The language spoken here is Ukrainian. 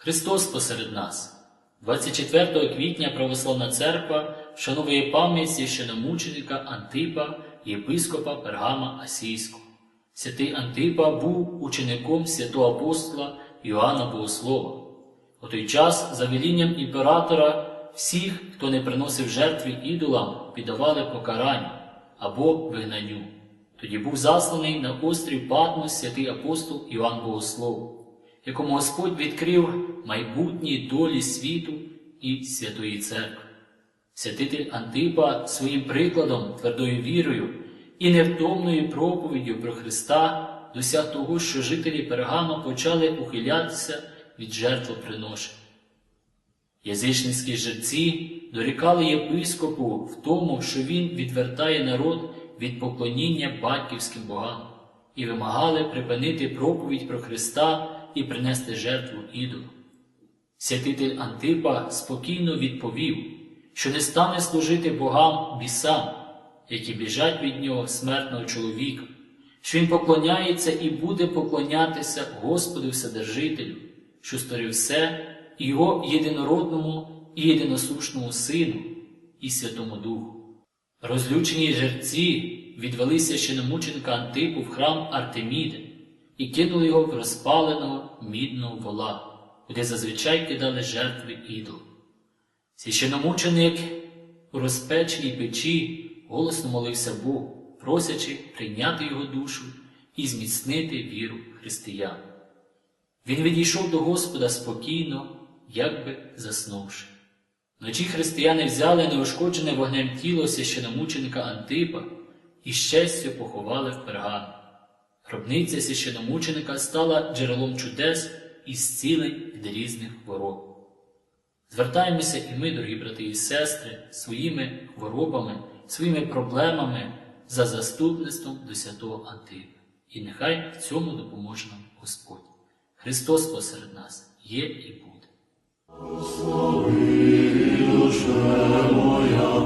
Христос посеред нас. 24 квітня Православна Церква вшановує пам'ять священомученика Антипа, єпископа Пергама Асійського. Святий Антипа був учеником святого апостола Іоанна Богослова. У той час, за велінням імператора, всіх, хто не приносив жертви ідолам, піддавали покаранню або вигнанню. Тоді був засланий на острів Патмос святий апостол Іоанн Богослов, якому Господь відкрив майбутні долі світу і Святої Церкви. Святитель Антипа своїм прикладом, твердою вірою і невтомною проповіддю про Христа досяг того, що жителі Пергама почали ухилятися від жертвоприношень. Язичницькі жерці дорікали єпископу в тому, що він відвертає народ від поклоніння батьківським богам і вимагали припинити проповідь про Христа і принести жертву ідолу. Святитель Антипа спокійно відповів, що не стане служити богам бісам, які біжать від нього смертного чоловіка, що він поклоняється і буде поклонятися Господу Вседержителю, що створив все, і його єдинородному і єдиносушному Сину і Святому Духу. Розлючені жерці відвели священомученика Антипу в храм Артеміди і кинули його в розпаленого мідного вола, куди зазвичай кидали жертви ідолу. Священомученик у розпеченій печі голосно молився Богу, просячи прийняти його душу і зміцнити віру християн. Він відійшов до Господа спокійно, як би заснувши. Вночі християни взяли неушкоджене вогнем тіло священомученика Антипа і честю поховали в пергамі. Гробниця священомученика стала джерелом чудес і зцілень від різних хвороб. Звертаємося і ми, дорогі брати і сестри, своїми хворобами, своїми проблемами за заступництвом до святого Антипа. І нехай в цьому допоможе нам Господь. Христос посеред нас є і буде. Душа моя